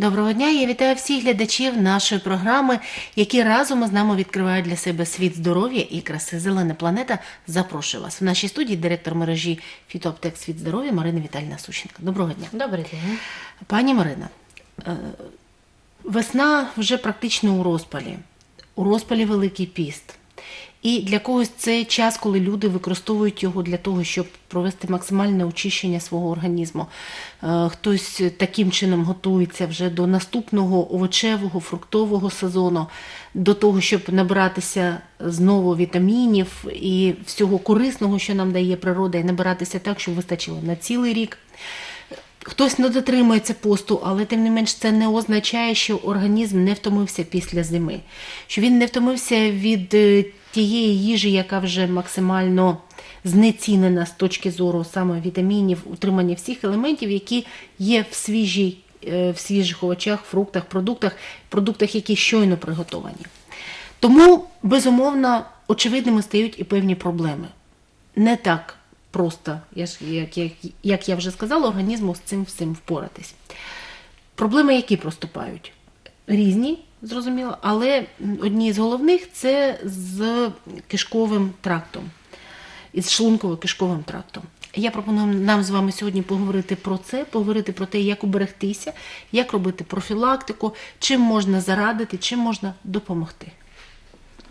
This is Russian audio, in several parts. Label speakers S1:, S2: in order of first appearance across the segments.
S1: Доброго дня. Я вітаю всіх глядачів нашої програми, які разом із нами відкривають для себе світ здоров'я і краси. Зелена планета запрошую вас. В нашій студії директор мережі Фітоптек Світ здоров'я Марина Віталіна Сущенко. Доброго дня.
S2: Добрий день.
S1: Пані Марина, е, весна вже практично у розпалі. У розпалі Великий піст. І для когось це час, коли люди використовують його для того, щоб провести максимальне очищення свого організму. Е, Хтось таким чином готується вже до наступного овочевого, фруктового сезону, до того, щоб набиратися знову вітамінів і всього корисного, що нам дає природа, і набиратися так, щоб вистачило на цілий рік. Хтось не дотримується посту, але тим не менш це не означає, що організм не втомився після зими, що він не втомився від е, тієї їжі, яка вже максимально знецінена з точки зору саме вітамінів, утримання всіх елементів, які є в свіжій, е, в свіжих овочах, фруктах, продуктах, продуктах, які щойно приготовані. Тому, безумовно, очевидними стають і певні проблеми. Не так просто, як, як, як я вже сказала, організму з цим всім впоратись. Проблеми, які проступають? Різні, зрозуміло, але одні з головних це з кишковим трактом, із шлунково-кишковим трактом. Я пропоную нам з вами сьогодні поговорити про це, поговорити про те, як уберегтися, як робити профілактику, чим можна зарадити, чим можна допомогти.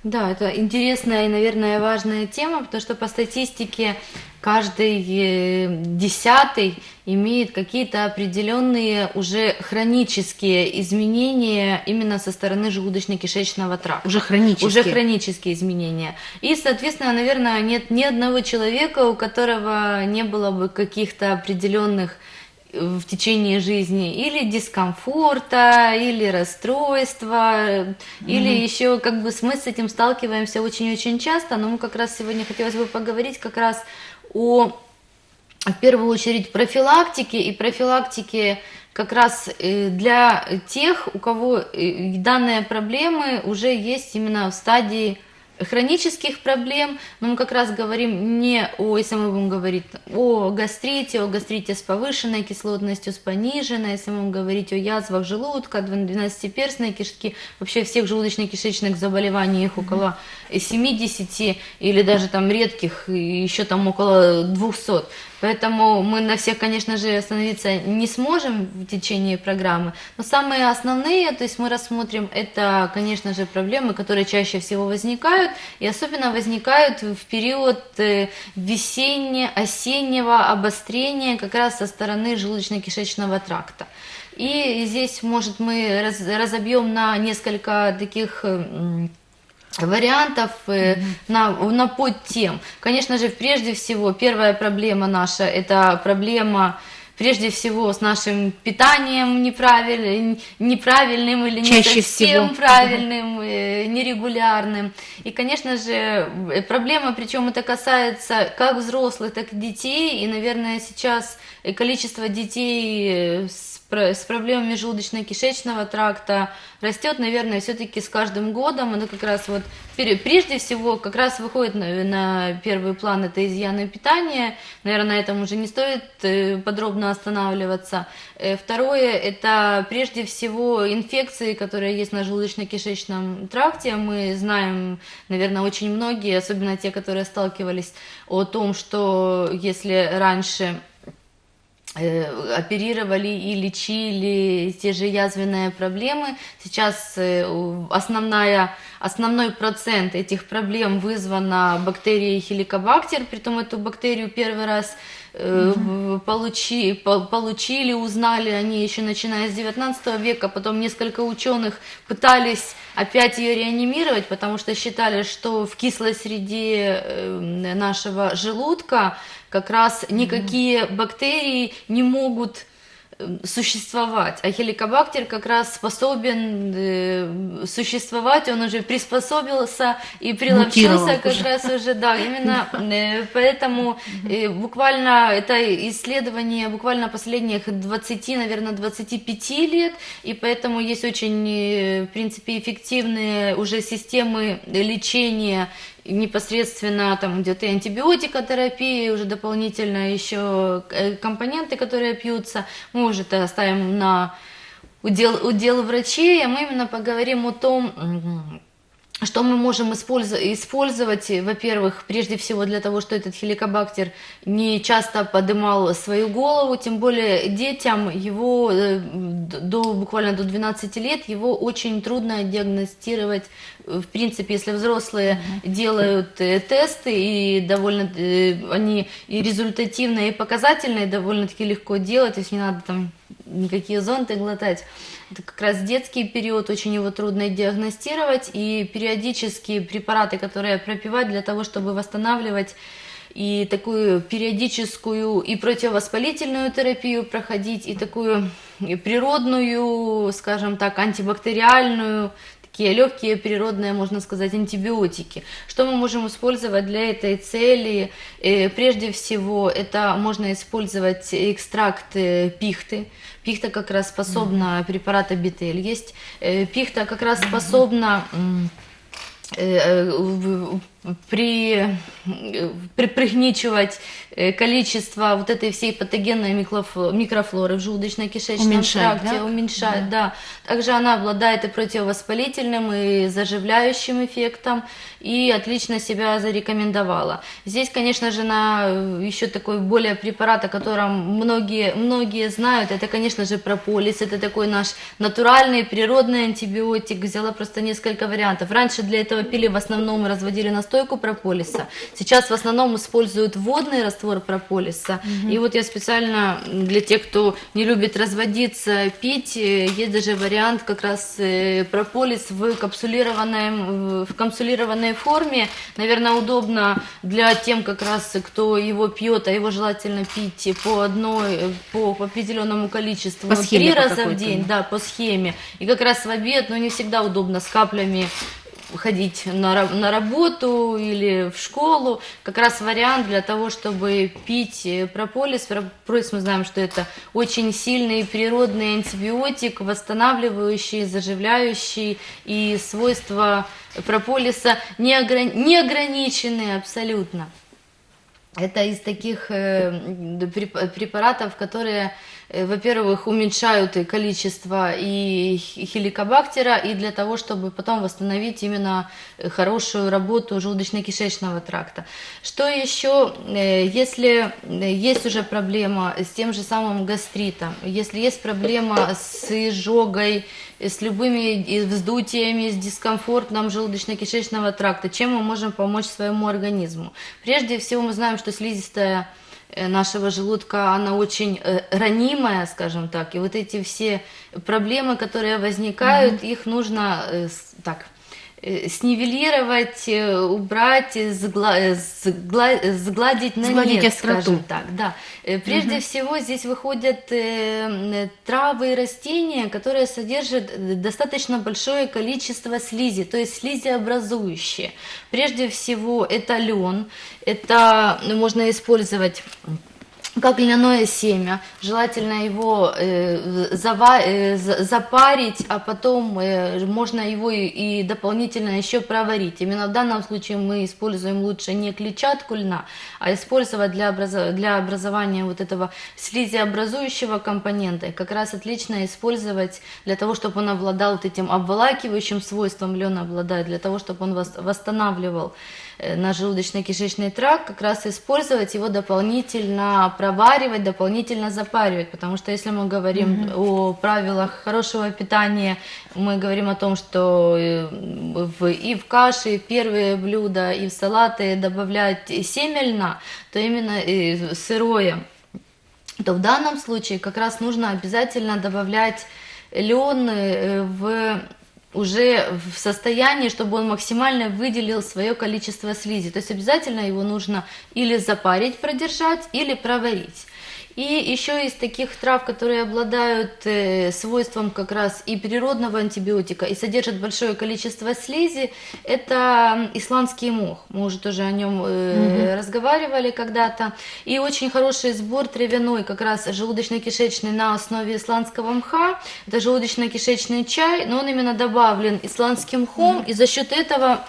S2: Да, это интересная и, наверное, важная тема, потому что по статистике каждый э, десятый имеет какие-то определенные уже хронические изменения именно со стороны желудочно-кишечного тракта.
S1: Уже хронические.
S2: Уже хронические изменения. И, соответственно, наверное, нет ни одного человека, у которого не было бы каких-то определенных в течение жизни или дискомфорта, или расстройства, или еще как бы мы с этим сталкиваемся очень-очень часто, но мы как раз сегодня хотелось бы поговорить как раз о в первую очередь профилактике. И профилактике как раз э, для тех, у кого э, данные проблемы уже есть именно в стадии хронических проблем, но мы как раз говорим не о, если мы будем говорить о гастрите, о гастрите с повышенной кислотностью, с пониженной, если мы будем говорить о язвах желудка, двенадцатиперстной кишки, вообще всех желудочно-кишечных заболеваний, их около 70 или даже там редких еще там около 200. Поэтому мы на всех, конечно же, остановиться не сможем в течение программы. Но самые основные, то есть мы рассмотрим, это, конечно же, проблемы, которые чаще всего возникают, и особенно возникают в период э, весенне-осеннего обострения как раз со стороны желудочно-кишечного тракта. И здесь, может, мы раз- разобьем на несколько таких вариантов э, на, на подтем. Конечно же, прежде всего, первая проблема наша – это проблема прежде всего с нашим питанием неправиль- неправильным или не
S1: Чаще
S2: совсем
S1: всего.
S2: правильным, э, нерегулярным. И, конечно же, э, проблема, причем это касается как взрослых, так и детей. И, наверное, сейчас количество детей э, с с проблемами желудочно-кишечного тракта растет, наверное, все-таки с каждым годом. Оно как раз вот прежде всего как раз выходит на, на первый план это изъяны питания. Наверное, на этом уже не стоит э, подробно останавливаться. Э, Второе это прежде всего инфекции, которые есть на желудочно-кишечном тракте. Мы знаем, наверное, очень многие, особенно те, которые сталкивались, о том, что если раньше оперировали и лечили те же язвенные проблемы. Сейчас э, основная, основной процент этих проблем вызвана бактерией хеликобактер, притом эту бактерию первый раз э, в- получи, по- получили, узнали они еще начиная с 19 века, потом несколько ученых пытались опять ее реанимировать, потому что считали, что в кислой среде э, нашего желудка как раз никакие бактерии не могут э, существовать, а хеликобактер как раз способен э, существовать, он уже приспособился и приловчился как
S1: уже.
S2: раз уже, да, именно э, поэтому э, буквально это исследование буквально последних 20, наверное, 25 лет, и поэтому есть очень, э, в принципе, эффективные уже системы лечения непосредственно там где-то и антибиотикотерапия, уже дополнительно еще компоненты, которые пьются, мы уже это ставим на удел, удел врачей, а мы именно поговорим о том, что мы можем использовать, во-первых, прежде всего для того, что этот хеликобактер не часто подымал свою голову, тем более детям его э, до, буквально до 12 лет его очень трудно диагностировать. В принципе, если взрослые делают э, тесты, и довольно э, они и результативные, и показательные, довольно-таки легко делать, то есть не надо там никакие зонты глотать. Это как раз детский период, очень его трудно диагностировать, и периодические препараты, которые пропивать для того, чтобы восстанавливать и такую периодическую и противовоспалительную терапию проходить, и такую природную, скажем так, антибактериальную, такие легкие природные, можно сказать, антибиотики. Что мы можем использовать для этой цели? Э, Прежде всего, это можно использовать экстракт пихты. Пихта как раз способна, препарат Абитель есть. Э, Пихта как раз способна в- при, при, пригничивать э, количество вот этой всей патогенной микрофло- микрофлоры в желудочно-кишечном
S1: Уменьшает,
S2: тракте,
S1: да?
S2: уменьшает, да. Также она обладает и противовоспалительным, и заживляющим эффектом, и отлично себя зарекомендовала. Здесь, конечно же, на э, еще такой более препарат, о котором многие, многие знают, это, конечно же, прополис, это такой наш натуральный, природный антибиотик, взяла просто несколько вариантов. Раньше для этого пили в основном разводили настойку прополиса, сейчас в основном используют водный раствор прополиса, и вот я специально для тех, кто не любит разводиться, пить, э, есть даже вариант как раз э, прополис в капсулированной, в капсулированной форме, наверное, удобно для тем как раз, кто его пьет, а его желательно пить по одной, э, по определенному количеству,
S1: По
S2: ну,
S1: схеме
S2: три
S1: по
S2: раза в день, да, по схеме. И как раз в обед, но не всегда удобно с каплями ходить на, на работу или в школу. Как раз вариант для того, чтобы пить э, прополис. Прополис мы знаем, что это очень сильный природный антибиотик, восстанавливающий, заживляющий. И свойства прополиса не, ограни- не ограничены абсолютно. Это из таких э, препаратов, которые, во-первых, уменьшают и количество и хеликобактера, и для того, чтобы потом восстановить именно э, хорошую работу желудочно-кишечного тракта. Что еще, э, если э, есть уже проблема с тем же самым гастритом, если есть проблема с изжогой, э, с любыми вздутиями, с дискомфортом желудочно-кишечного тракта, чем мы можем помочь своему организму? Прежде всего мы знаем, что слизистая э, нашего желудка, она очень э, ранимая, скажем так, и вот эти все проблемы, которые возникают, их нужно э, так э, снивелировать, э, убрать, э, сгла- э, сгла- э, сгладить на
S1: Сгладить
S2: нет,
S1: остроту.
S2: скажем так, да. Э, Прежде всего здесь выходят э, травы и растения, которые содержат э, достаточно большое количество слизи, то есть слизиобразующие. Прежде всего это лен, это можно использовать как льняное семя, желательно его э, зава- э, за- запарить, а потом э, можно его и, и дополнительно еще проварить. Именно в данном случае мы используем лучше не клетчатку льна, а использовать для, образо- для образования вот этого слизиобразующего компонента. И как раз отлично использовать для того, чтобы он обладал вот этим обволакивающим свойством лен обладает, для того, чтобы он вос- восстанавливал э, наш желудочно-кишечный тракт, как раз использовать его дополнительно проваривать, дополнительно запаривать, потому что если мы говорим о правилах хорошего питания, мы говорим о том, что э, в, и в каши первые блюда, и в салаты добавлять семя льна, то именно э, сырое, то в данном случае как раз нужно обязательно добавлять лен в уже в состоянии, чтобы он максимально выделил свое количество слизи. То есть обязательно его нужно или запарить, продержать, или проварить. И еще из таких трав, которые обладают э, свойством как раз и природного антибиотика, и содержат большое количество слизи, это исландский мох. Мы уже тоже о нем э, разговаривали когда-то. И очень хороший сбор травяной, как раз желудочно-кишечный на основе исландского мха. Это желудочно-кишечный чай, но он именно добавлен исландским мхом, и за счет этого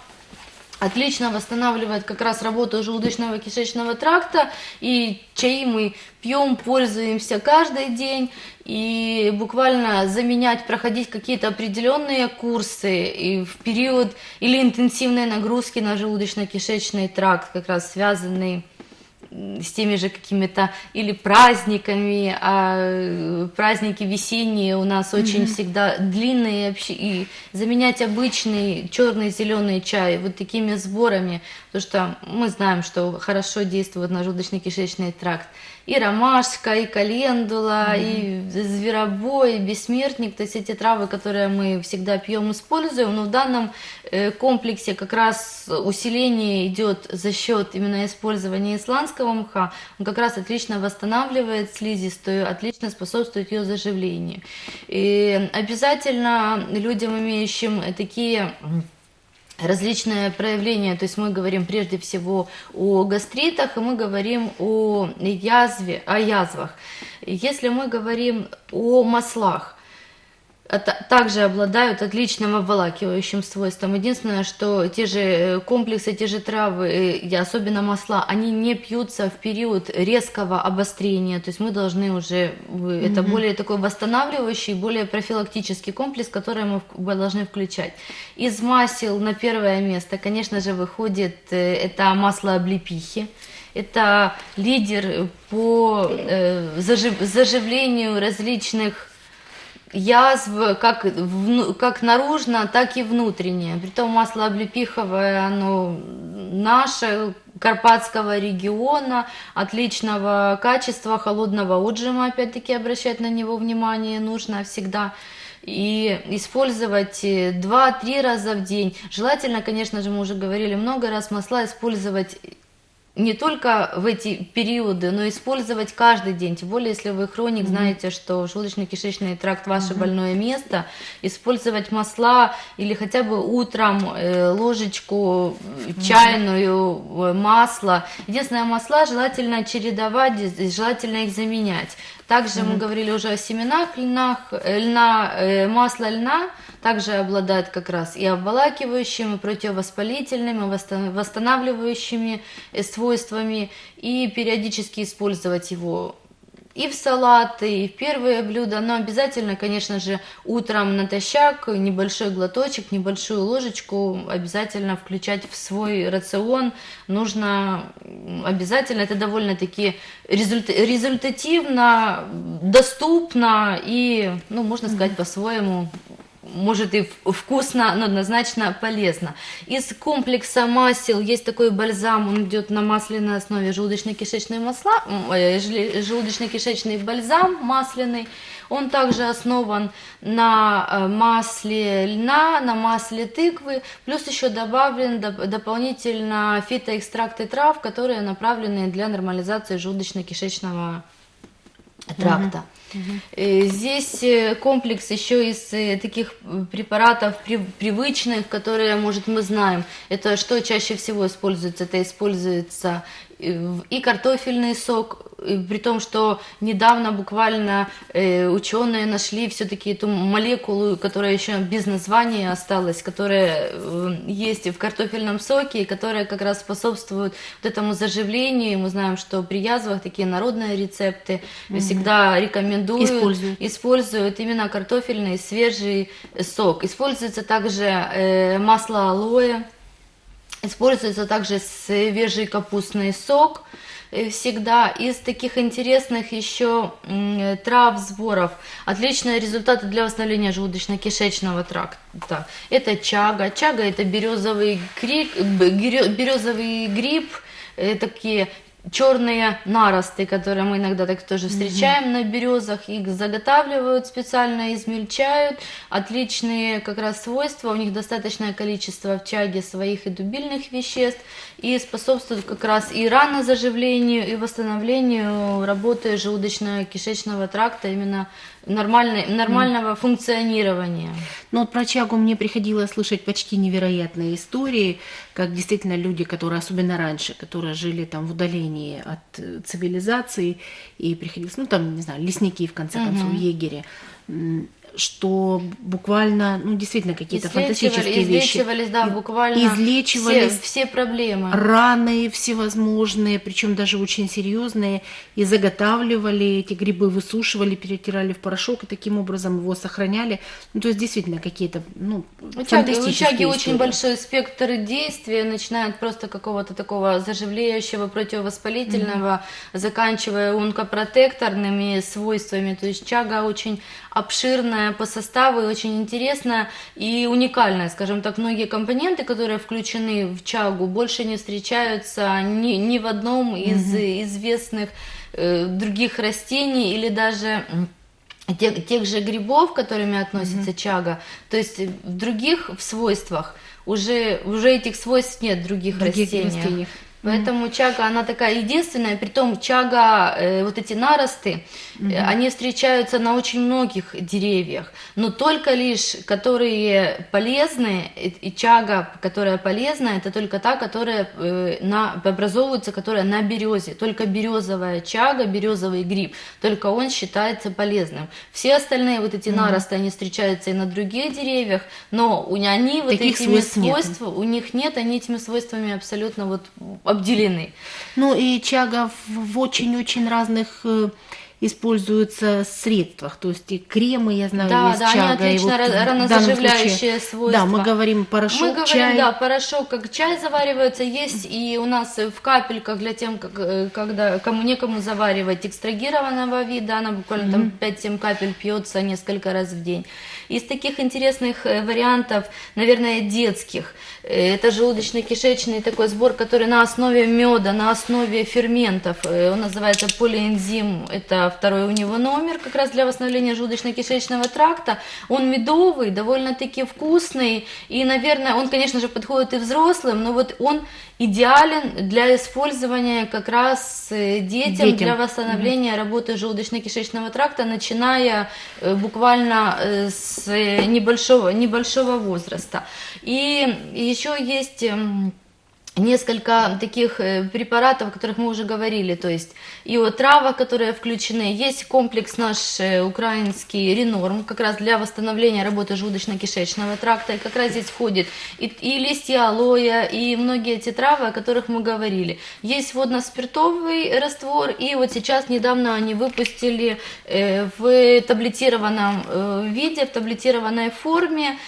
S2: отлично восстанавливает как раз работу желудочно-кишечного тракта, и чаи мы пьем, пользуемся каждый день, и буквально заменять, проходить какие-то определенные курсы и в период или интенсивной нагрузки на желудочно-кишечный тракт, как раз связанный с теми же какими-то или праздниками, а э, праздники весенние у нас очень всегда длинные вообще, и заменять обычный черный зеленый чай вот такими сборами, потому что мы знаем, что хорошо действует на желудочно-кишечный тракт. И ромашка, и календула, и зверобой, и бессмертник, то есть эти травы, которые мы всегда пьем, используем, но в данном э, комплексе как раз усиление идет за счет именно использования исландского мха, он как раз отлично восстанавливает слизистую, отлично способствует ее заживлению. И обязательно людям, имеющим такие различные проявления, то есть мы говорим прежде всего о гастритах, и мы говорим о язве, о язвах. Если мы говорим о маслах, также обладают отличным обволакивающим свойством. Единственное, что те же э, комплексы, те же травы, э, и особенно масла, они не пьются в период резкого обострения. То есть мы должны уже, это более такой восстанавливающий, более профилактический комплекс, который мы должны включать. Из масел на первое место, конечно же, выходит э, это масло облепихи. Это лидер по э, зажив- заживлению различных язв как, как наружно, так и внутренне. Притом масло облепиховое, оно наше, Карпатского региона, отличного качества, холодного отжима, опять-таки обращать на него внимание нужно всегда. И использовать э, 2-3 раза в день. Желательно, конечно же, мы уже говорили много раз, масла использовать не только в эти периоды, но использовать каждый день. Тем более, если вы хроник, знаете, что желудочно-кишечный тракт ваше больное место, использовать масла или хотя бы утром э, ложечку э, чайную э, масла. Единственное, масла желательно чередовать, желательно их заменять. Также мы говорили уже о семенах льнах, э, льна, э, масло льна также обладает как раз и обволакивающим, и противовоспалительным, и восста- восстанавливающими э, свойствами, и периодически использовать его и в салаты, и в первые блюда, но обязательно, конечно же, утром натощак небольшой глоточек, небольшую ложечку обязательно включать в свой рацион. Нужно обязательно, это довольно-таки результ- результативно, доступно и, ну, можно сказать, по-своему может и вкусно, но однозначно полезно. Из комплекса масел есть такой бальзам, он идет на масляной основе желудочно-кишечные масла, э, желудочно-кишечный бальзам масляный. Он также основан на э, масле льна, на масле тыквы, плюс еще добавлен доп- дополнительно фитоэкстракты трав, которые направлены для нормализации желудочно-кишечного тракта. Э, Здесь э, комплекс еще из э, таких препаратов при- привычных, которые, может, мы знаем. Это что чаще всего используется? Это используется и картофельный сок, при том, что недавно буквально э, ученые нашли все-таки эту молекулу, которая еще без названия осталась, которая э, есть в картофельном соке, и которая как раз способствует вот этому заживлению. Мы знаем, что при язвах такие народные рецепты всегда рекомендуют,
S1: Используют.
S2: используют именно картофельный свежий сок. Используется также э, масло алоэ, Используется также свежий капустный сок э, всегда. Из таких интересных еще трав, сборов, отличные результаты для восстановления желудочно-кишечного тракта. Это чага. Чага это березовый, гриб, березовый гриб, э, такие черные наросты, которые мы иногда так тоже встречаем на березах, их заготавливают специально, измельчают, отличные как раз свойства, у них достаточное количество в чаге своих и дубильных веществ, и способствуют как раз и ранозаживлению, и восстановлению работы желудочно-кишечного тракта, именно нормальной, нормального функционирования.
S1: Но вот про чагу мне приходилось слышать почти невероятные истории, как действительно люди, которые, особенно раньше, которые жили там в удалении от э, цивилизации и приходилось, ну там, не знаю, лесники, в конце концов, егери, м, что буквально, ну действительно какие-то
S2: Излечивали-
S1: фантастические вещи.
S2: излечивались, да, буквально
S1: излечивались
S2: все, все проблемы.
S1: раны всевозможные, причем даже очень серьезные, и заготавливали эти грибы, высушивали, перетирали в порошок и таким образом его сохраняли. Ну, то есть действительно какие-то ну,
S2: У чаги, у чаги очень большой спектр действия, начиная от просто какого-то такого заживляющего, противовоспалительного, заканчивая онкопротекторными свойствами. То есть чага очень обширная по составу и очень интересная и уникальная. Скажем так, многие компоненты, которые включены в чагу, больше не встречаются ни, ни в одном из известных э, других растений или даже... тех, тех же грибов, к которыми относится чага, то есть в других в свойствах уже, уже этих свойств нет в других,
S1: Других
S2: растениях.
S1: растениях.
S2: Поэтому чага, она такая единственная, притом чага, э, вот эти наросты, э, они встречаются на очень многих деревьях, но только лишь, которые полезны, и, и чага, которая полезна, это только та, которая э, на, образовывается, которая на березе, только березовая чага, березовый гриб, только он считается полезным. Все остальные вот эти наросты, они встречаются и на других деревьях, но у, они вот
S1: Таких
S2: этими
S1: свойств нет.
S2: свойствами, у них нет, они этими свойствами абсолютно вот обделены.
S1: Ну и чага в, очень-очень разных э, используется средствах, то есть и кремы, я знаю,
S2: Да,
S1: есть
S2: да, они
S1: чага. и
S2: отлично
S1: вот
S2: ранозаживляющие свойства.
S1: Да, мы говорим порошок,
S2: Мы говорим,
S1: чай.
S2: да, порошок как чай заваривается, есть и у нас в капельках для тем, как, э, когда кому некому заваривать экстрагированного вида, она буквально там 5-7 капель пьется несколько раз в день. Из таких интересных э, вариантов, наверное, детских, э, это желудочно-кишечный такой сбор, который на основе меда, на основе ферментов, э, он называется полиэнзим, это второй у него номер, как раз для восстановления желудочно-кишечного тракта. Он медовый, довольно-таки вкусный, и, наверное, он, конечно же, подходит и взрослым, но вот он идеален для использования как раз детям,
S1: Детям.
S2: для восстановления работы желудочно-кишечного тракта, начиная буквально э, с э, небольшого, небольшого возраста. И еще есть... несколько таких э, препаратов, о которых мы уже говорили, то есть и о травах, которые включены. Есть комплекс наш э, украинский Ренорм, как раз для восстановления работы желудочно-кишечного тракта, и как раз здесь входит и, и листья алоэ, и многие эти травы, о которых мы говорили. Есть водно-спиртовый раствор, и вот сейчас недавно они выпустили э, в таблетированном виде, в таблетированной форме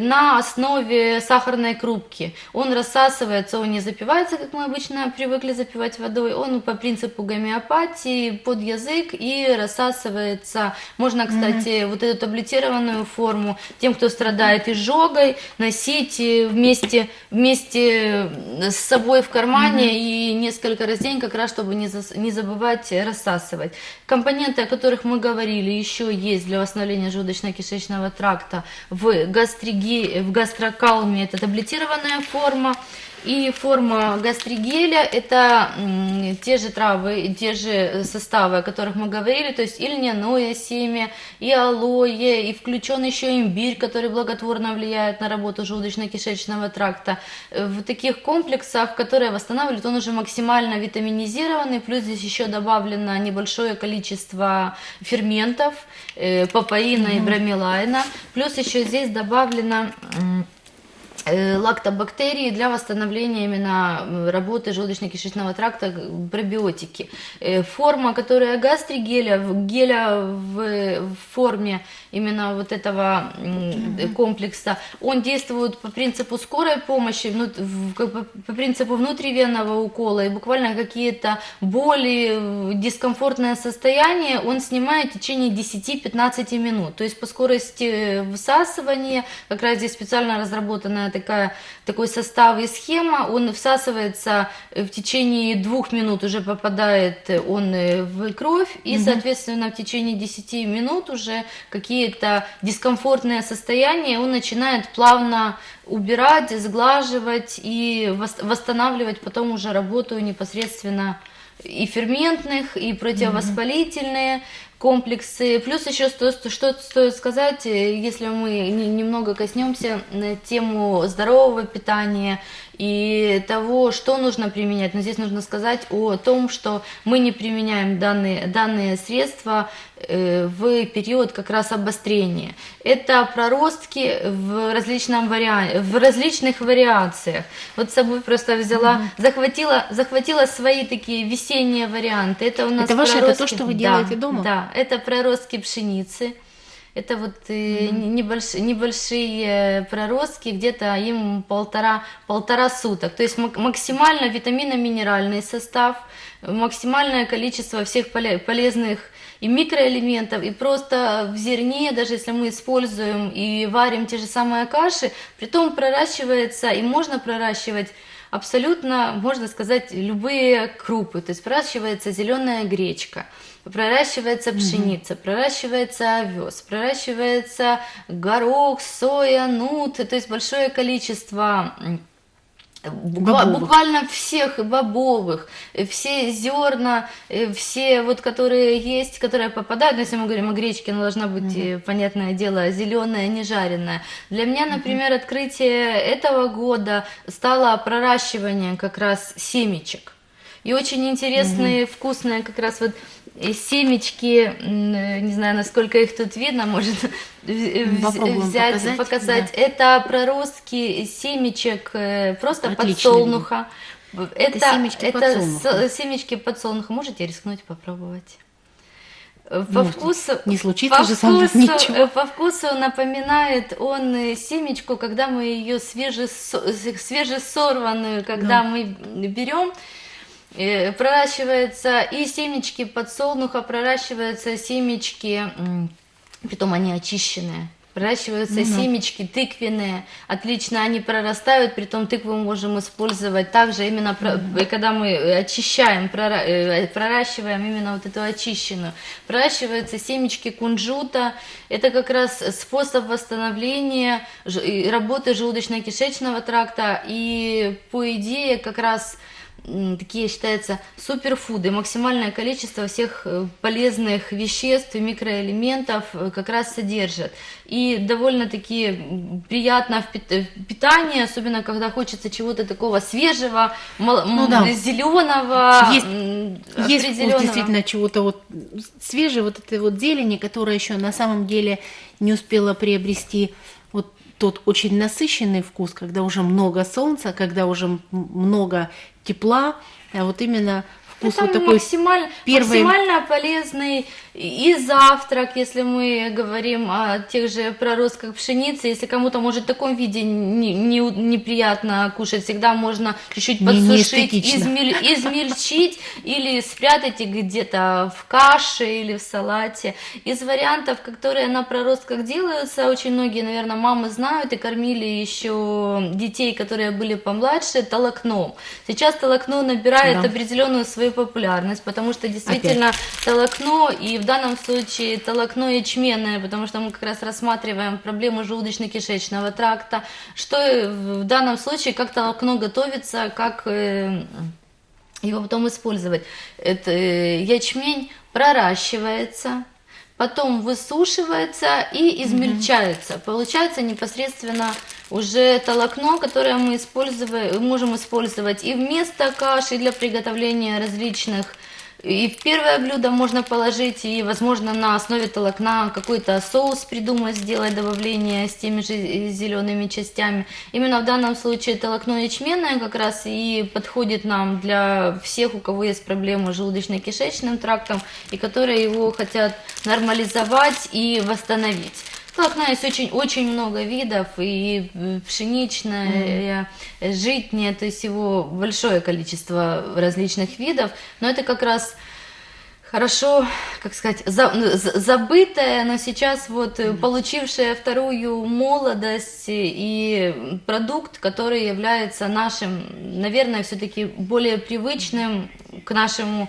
S2: на основе сахарной крупки. Он рассасывается, он не запивается, как мы обычно привыкли запивать водой, он по принципу гомеопатии под язык и рассасывается. Можно, кстати, вот эту таблетированную форму тем, кто страдает изжогой, носить э, вместе, вместе с собой в кармане и несколько раз в день, как раз чтобы не, зас- не забывать рассасывать. Компоненты, о которых мы говорили, еще есть для восстановления желудочно-кишечного тракта в, гастриге, в гастрокалме, это таблетированная форма. И форма гастригеля – это те же травы, те же составы, о которых мы говорили, то есть и льняное семя, и алоэ, и включен еще имбирь, который благотворно влияет на работу желудочно-кишечного тракта. Э, В таких комплексах, которые восстанавливают, он уже максимально витаминизированный, плюс здесь еще добавлено небольшое количество ферментов, э, папаина и бромелайна, плюс еще здесь добавлено лактобактерии для восстановления именно работы желудочно-кишечного тракта, пробиотики. Э, Форма, которая гастригеля, геля в, форме именно вот этого э, комплекса, он действует по принципу скорой помощи, бы по принципу внутривенного укола, и буквально какие-то боли, э, дискомфортное состояние он снимает в течение 10-15 минут. То есть по скорости всасывания, как раз здесь специально разработанная такая, такой состав и схема, он всасывается э, в течение двух минут, уже попадает э, он э, в кровь, и, соответственно, в течение 10 минут уже какие-то дискомфортные состояния он начинает плавно убирать, сглаживать и вос- восстанавливать потом уже работу непосредственно и ферментных, и противовоспалительные. Комплексы. Плюс еще что, что стоит сказать, э, если мы не- немного коснемся на тему здорового питания и того, что нужно применять. Но здесь нужно сказать о том, что мы не применяем данные, данные средства э, в период как раз обострения. Это проростки в, различном вариа- в различных вариациях. Вот с собой просто взяла, захватила, захватила свои такие весенние варианты. Это у нас
S1: Это ваше, это то,
S2: проростки-
S1: что вы
S2: Да,
S1: делаете дома?
S2: Да, это проростки пшеницы. Это вот э, небольш- небольшие проростки, где-то им полтора, полтора суток. То есть мак- максимально витаминно-минеральный состав, максимальное количество всех поле- полезных и микроэлементов, и просто в зерне, даже если мы используем и варим те же самые каши, притом проращивается и можно проращивать абсолютно, можно сказать, любые крупы. То есть проращивается зеленая гречка, проращивается пшеница, проращивается овес, проращивается горох, соя, нут, то есть большое количество
S1: Бобовых.
S2: буквально всех бобовых, все зерна, э, все вот которые есть, которые попадают, ну, если мы говорим о гречке, она должна быть, э, понятное дело, зеленая, не жареная. Для меня, например, открытие этого года стало проращивание как раз семечек. И очень интересные, вкусные как раз вот семечки, э, не знаю, насколько их тут видно, может
S1: Попробуем
S2: взять,
S1: показать,
S2: показать. Это проростки семечек э, просто
S1: Отлично
S2: подсолнуха. Это,
S1: семечки
S2: это
S1: подсолнуха.
S2: семечки подсолнуха. Можете рискнуть попробовать? Э, По
S1: Можно.
S2: вкусу,
S1: Не случится
S2: по
S1: же
S2: вкусу,
S1: ничего.
S2: По вкусу напоминает он семечку, когда мы ее свеже, свежесорванную, когда мы берем, э, проращивается и семечки подсолнуха, проращиваются семечки, притом они очищенные. Проращиваются семечки тыквенные, отлично они прорастают, притом тыкву мы можем использовать также именно, э, когда мы э, очищаем, прора- проращиваем именно вот эту очищенную. Проращиваются семечки кунжута, это как раз способ восстановления работы желудочно-кишечного тракта, и по идее как раз такие считаются суперфуды, максимальное количество всех э, полезных веществ и микроэлементов э, как раз содержат. И довольно-таки приятно в пит- в питании, особенно когда хочется чего-то такого свежего,
S1: Ну да.
S2: зеленого,
S1: Есть- Есть вкус действительно чего-то вот свежей, вот этой вот зелени, которая еще на самом деле не успела приобрести тот очень насыщенный вкус, когда уже много солнца, когда уже много тепла, а вот именно вкус
S2: Это
S1: вот такой
S2: максимально,
S1: первый-
S2: максимально полезный и завтрак, если мы говорим о тех же проростках пшеницы. Если кому-то может в таком виде не- не- неприятно кушать, всегда можно чуть-чуть
S1: не
S2: подсушить, измель- измельчить или спрятать их где-то в каше или в салате. Из вариантов, которые на проростках делаются, очень многие, наверное, мамы знают и кормили еще детей, которые были помладше, толокном. Сейчас толокно набирает
S1: Да.
S2: определенную свою популярность, потому что действительно толокно и в данном случае толокно ячменное, потому что мы как раз рассматриваем проблему желудочно-кишечного тракта, что в данном случае как толокно готовится, как э, его потом использовать. Это э, ячмень проращивается, потом высушивается и измельчается. Получается непосредственно уже толокно, которое мы используем, можем использовать и вместо каши для приготовления различных и в первое блюдо можно положить, и, возможно, на основе толокна какой-то соус придумать, сделать добавление с теми же зелеными частями. Именно в данном случае толокно ячменное как раз и подходит нам для всех, у кого есть проблемы с желудочно-кишечным трактом, и которые его хотят нормализовать и восстановить. Толокна есть очень, очень много видов, и э, пшеничное, э, житнее, то есть его большое количество различных видов, но это как раз хорошо, как сказать, за- ну, за- забытое, но сейчас вот э, получившее вторую молодость и продукт, который является нашим, наверное, все-таки более привычным к нашему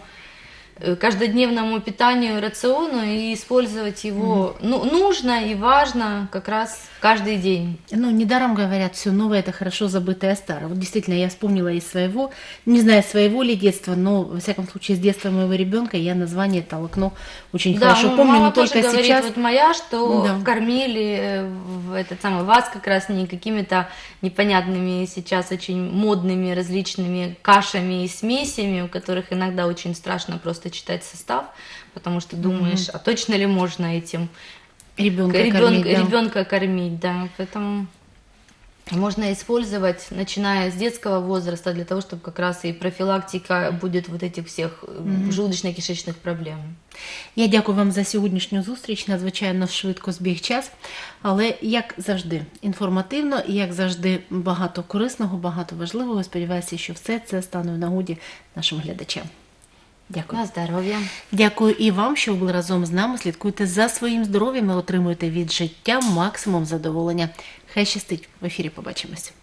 S2: каждодневному питанию, рациону и использовать его ну, нужно и важно как раз каждый день.
S1: Ну, недаром говорят, все новое это хорошо забытое старое. Вот действительно, я вспомнила из своего, не знаю, своего ли детства, но, во всяком случае, с детства моего ребенка я название толкну очень
S2: да,
S1: хорошо
S2: ну,
S1: помню,
S2: мама
S1: но
S2: тоже
S1: только
S2: говорит,
S1: сейчас...
S2: вот моя, что
S1: Да.
S2: кормили э, в этот самый вас как раз не какими-то непонятными сейчас очень модными различными кашами и смесями, у которых иногда очень страшно просто читать состав, потому что думаешь, а точно ли можно этим
S1: Ребенка
S2: ребенка,
S1: кормить, да.
S2: ребенка кормить, да, поэтому можно использовать, начиная с детского возраста, для того, чтобы как раз и профилактика будет вот этих всех э, желудочно-кишечных проблем.
S1: Я дякую вам за сьогоднішню зустріч. Надзвичайно швидко збіг час, але як завжди інформативно і як завжди багато корисного, багато важливого. Сподіваюся, що все це стане в нагоді нашим глядачам. Дякую.
S2: На здоров'я.
S1: Дякую і вам, що ви були разом з нами. Слідкуйте за своїм здоров'ям і отримуйте від життя максимум задоволення. Хай щастить в ефірі. Побачимось.